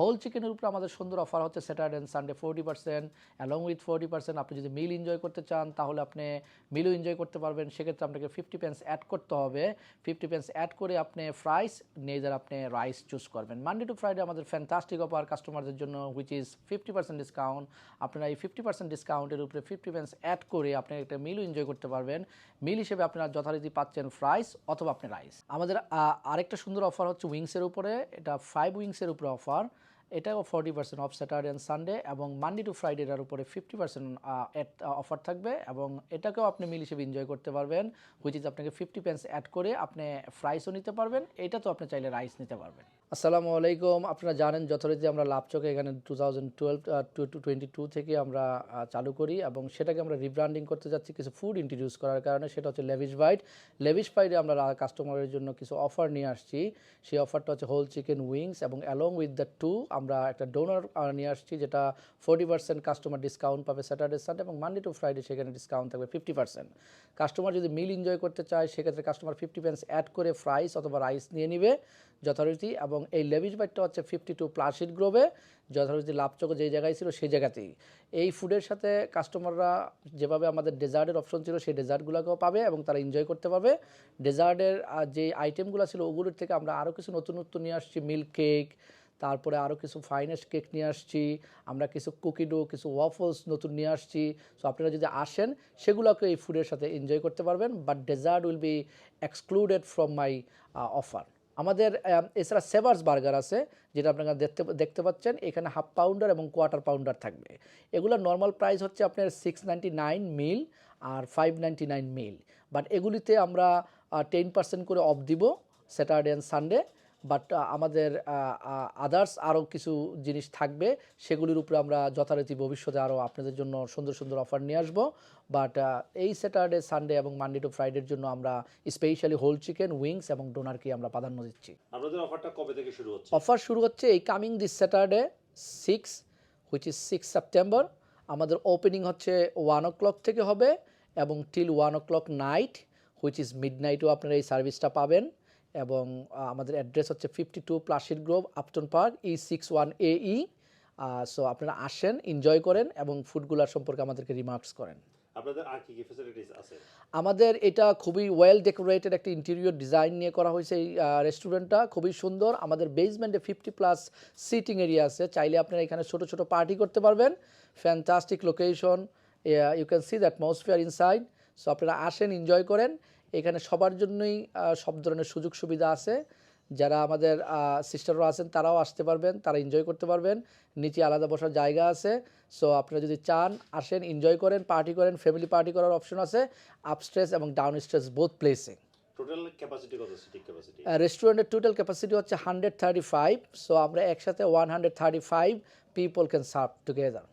Whole চিকেনের উপরে আমাদের সুন্দর অফার হচ্ছে Saturday and Sunday, forty percent, along with forty percent. আপনি যদি মিল এনজয় করতে চান, তাহলে আপনি মিলও এনজয় করতে পারবেন। সেক্ষেত্রে আপনাকে ফিফটি পেন্স অ্যাড করতে হবে। ফিফটি পেন্স অ্যাড করে আপনি ফ্রাইস নেজার আপনি রাইস চুজ করবেন। মানডে টু ফ্রাইডে আমাদের ফ্যান্টাস্টিক অফার কাস্টমারদের জন্য which is fifty percent discount আপনারা এই ফিফটি পার্সেন্ট ডিসকাউন্টের উপরে ফিফটি পেন্স অ্যাড করে আপনি একটা মিলও এনজয় করতে পারবেন। মিল হিসেবে আপনারা যথারীতি পাচ্ছেন ফ্রাইস অথবা আপনি রাইস আমাদের আরেকটা সুন্দর অফার হচ্ছে উইংসের উপরে। এটা ফাইভ উইংসের উপরে অফার এটাও forty percent off Saturday and Sunday এবং মানডে টু ফ্রাইডে এর উপরে ফিফটি পার্সেন্ট অফার থাকবে এবং এটাকেও আপনি মিল হিসেবে এনজয় করতে পারবেন হুইচ ইজ আপনাকে ফিফটি পেন্স অ্যাড করে আপনি ফ্রাইসও নিতে পারবেন, এটা তো আপনি চাইলে রাইস নিতে পারবেন। আসসালামু আলাইকুম। আপনারা জানেন যথারীতি আমরা লাভচকে এখানে two thousand twelve twenty two থেকে আমরা চালু করি এবং সেটাকে আমরা রিব্র্যান্ডিং করতে যাচ্ছি কিছু ফুড ইন্ট্রোডিউস করার কারণে, সেটা হচ্ছে লেভিশ বাইট লেভিশ বাইটে আমরা কাস্টমারের জন্য কিছু অফার নিয়ে আসছি। সেই অফারটা হচ্ছে হোল চিকেন উইংস এবং অ্যালং উইথ দ্য টু আমরা একটা ডোনার নিয়ে আসছি যেটা ফোর্টি পার্সেন্ট কাস্টমার ডিসকাউন্ট পাবে স্যাটারডে সানডে এবং মানডে টু ফ্রাইডে সেখানে ডিসকাউন্ট থাকবে ফিফটি পার্সেন্ট কাস্টমার যদি মিল এনজয় করতে চায়, সেক্ষেত্রে কাস্টমার ফিফটি পেন্স অ্যাড করে ফ্রাইস অথবা রাইস নিয়ে নিবে যথারীতি এবং এই লেভিশ বাইটটা হচ্ছে ফিফটি টু প্লাসিড গ্রোভে যথারীতি লাভচক যেই জায়গায় ছিল সেই জায়গাতেই। এই ফুডের সাথে কাস্টমাররা যেভাবে আমাদের ডেজার্টের অপশন ছিল, সেই ডেজার্টগুলোকেও পাবে এবং তারা এনজয় করতে পারবে। ডেজার্টের যে আইটেমগুলো ছিল ওগুলোর থেকে আমরা আরও কিছু নতুন নতুন নিয়ে আসছি মিল্ক কেক তারপরে আরও কিছু ফাইনেস্ট কেক নিয়ে আসছি, আমরা কিছু কুকি ডো কিছু ওয়াফলস নতুন নিয়ে আসছি। সো আপনারা যদি আসেন, সেগুলোকে এই ফুডের সাথে এনজয় করতে পারবেন but dessert will be excluded from my offer আমাদের এছাড়া সেভার্স বার্গার আছে, যেটা আপনারা দেখতে দেখতে পাচ্ছেন। এখানে হাফ পাউন্ডার এবং কোয়ার্টার পাউন্ডার থাকবে। এগুলো নর্মাল প্রাইস হচ্ছে আপনার সিক্স নাইন মিল আর ফাইভ নাইন মিল বাট এগুলিতে আমরা টেন পার্সেন্ট করে অফ দিব স্যাটারডে অ্যান্ড সানডে বাট আমাদের আদার্স আরও কিছু জিনিস থাকবে। সেগুলির উপরে আমরা যথারীতি ভবিষ্যতে আরও আপনাদের জন্য সুন্দর সুন্দর অফার নিয়ে আসব। বাট এই স্যাটারডে সানডে এবং মানডে টু ফ্রাইডের জন্য আমরা স্পেশালি হোল চিকেন উইংস এবং ডোনারকে আমরা প্রাধান্য দিচ্ছি। আপনাদের অফারটা কবে থেকে শুরু হচ্ছে? অফার শুরু হচ্ছে এই coming this Saturday six which is six September আমাদের ওপেনিং হচ্ছে ওয়ান ও ক্লক থেকে হবে এবং till one o'clock night which is mid নাইটও আপনারা এই সার্ভিসটা পাবেন। এবং আমাদের অ্যাড্রেস হচ্ছে fifty two Placid Grove Upton Park E six one A E so আপনারা আসেন এনজয় করেন এবং ফুডগুলার সম্পর্কে আমাদেরকে রিমার্কস করেন। আপনাদের আর কি কি ফ্যাসিলিটিস আছে? আমাদের এটা খুবই ওয়েল ডেকোরেটেড একটা ইন্টেরিয়র ডিজাইন নিয়ে করা হয়েছে এই রেস্টুরেন্টটা খুবই সুন্দর। আমাদের বেসমেন্টে ফিফটি প্লাস সিটিং এরিয়া আছে। চাইলে আপনারা এখানে ছোট ছোট পার্টি করতে পারবেন। Fantastic location you can see the atmosphere inside so আপনারা আসেন এনজয় করেন। এখানে সবার জন্যই সব ধরনের সুযোগ সুবিধা আছে। যারা আমাদের সিস্টাররা আছেন তারাও আসতে পারবেন তারা এনজয় করতে পারবেন। নিচে আলাদা বসার জায়গা আছে। সো আপনারা যদি চান আসেন এনজয় করেন পার্টি করেন ফ্যামিলি পার্টি করার অপশন আছে। আপস্ট্রেস এবং ডাউন স্ট্রেস বোথ প্লেসে রেস্টুরেন্টের টোটাল ক্যাপাসিটি হচ্ছে হান্ড্রেড থার্টি ফাইভ সো আমরা একসাথে one hundred thirty five people can serve together